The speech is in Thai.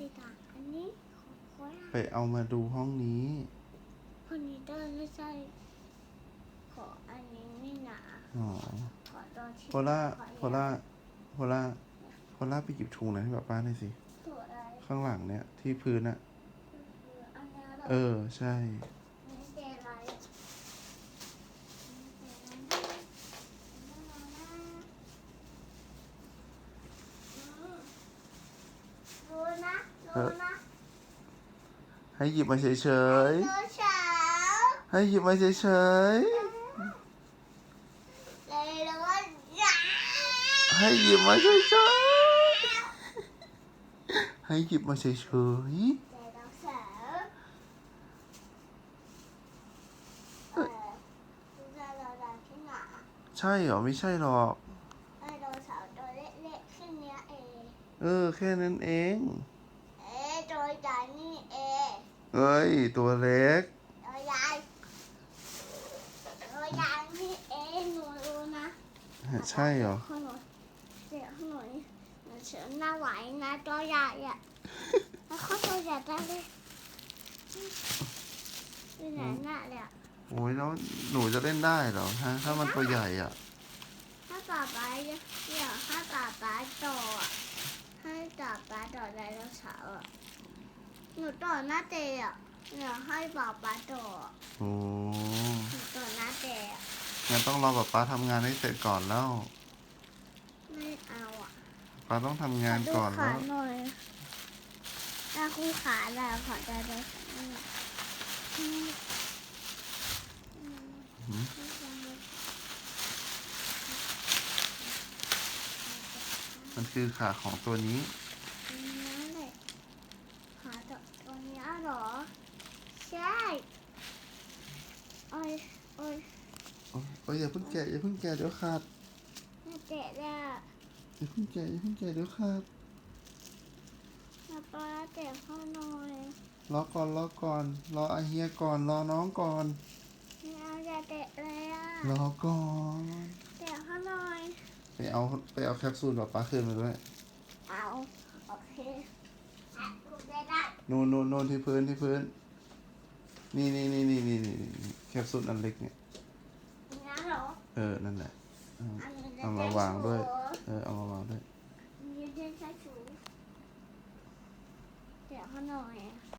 ติดอะอันนี้ของโคราชไปเอามาดูห้องนี้ คนนี้เดินไม่ใช่ขออันนี้นี่หนาอ๋อขอตัวที่โพล่าขอโพล่าโพล่าโพล่าไปหยิบถุงหน่อยให้ป้าป้าหน่อยสิ ตัวอะไรข้างหลังเนี่ยที่พื้นอะคืออันนี้เหรอ เออ ใช่ อันนี้เป็นอะไรอันนี้เป็นอะไรอืมรู้นะรู้นะ ให้หยิบมาเฉยรู้เช้าๆให้หยิบมาเฉยเลยรู้ว่าจ้าๆให้หยิบมาเฉยๆ ให้หยิบมาเฉยเดี๋ยวเราเสาเออรู้ว่าเราดันที่ไหนๆใช่เหรอ ไม่ใช่หรอกไอ้โดนเสาตัวเล็กๆขึ้นเนี้ยเอง เออ แค่นั้นเองเอ๊ะตัวใหญ่นี่เองเอ้ย ตัวเล็ก ตัวใหญ่ตัวใหญ่นี่เองหนูรู้นะใช่เหรอข้างหนูเดี๋ยวข้างหนูนี่หนูเชื่อหน้าไหวนะตัวใหญ่อะแล้วเขาตัวใหญ่ได้เลยอยู่ไหนหน้าเลยอะโอ้ยแล้วหนูจะเล่นได้เหรอฮะถ้ามันตัวใหญ่อะถ้าป๊าป๊าเดี๋ยวถ้าป๊าป๊าต่ออะให้ป๊าป๊าต่อไดโนเสาร์อะ หนูต่อหน้าเตะอะเดี๋ยวให้ป๊าป๊าต่ออะโอ้หนูต่อหน้าเตะอะงั้นต้องรอป๊าป๊าทำงานให้เสร็จก่อนแล้วไม่เอาอะป๊าต้องทำงานก่อนขแล้ดูวขาหน่อยตาคู่ขาแล้วขอไดโนเสาร์หน่อยอืมอืมหืม มันคือขาของตัวนี้อันนั้นแหละขาตัวตัวเนี้ยเหรอ ใช่ โอ้ ยโอ้ยโอ้ยโอ้ยอย่าเพิ่งแกะอย่าเพิ่งแกะเดี๋ยวขาดน่าเจ็บเลยอะอย่าเพิ่งแกะอย่าเพิ่งแกะเดี๋ยวขาดมาปลาเจ็บข้อหน่อยรอก่อนรอก่อนรออาเฮียก่อนรอน้องก่อน ไม่เอาอย่าเจ็บเลยอะรอก่อนเจ็บข้อหน่อยไปเอาไปเอาแคปซูลป๊าป๊าคืนมาด้วยเอาโอเคอะกูได้ได้นู่นนู่นนู่นที่พื้นที่พื้นนี่นี่นี่นี่นี่นี่นี่ แคปซูลอันเล็กเนี่ยงั้นเหรอเออ นั่นแหละ เอาอันนี้ได้เอามาวางด้วย เออ เอามาวางด้วยอันนี้ได้ใช้ถูเจ็บข้อหน่อยอะ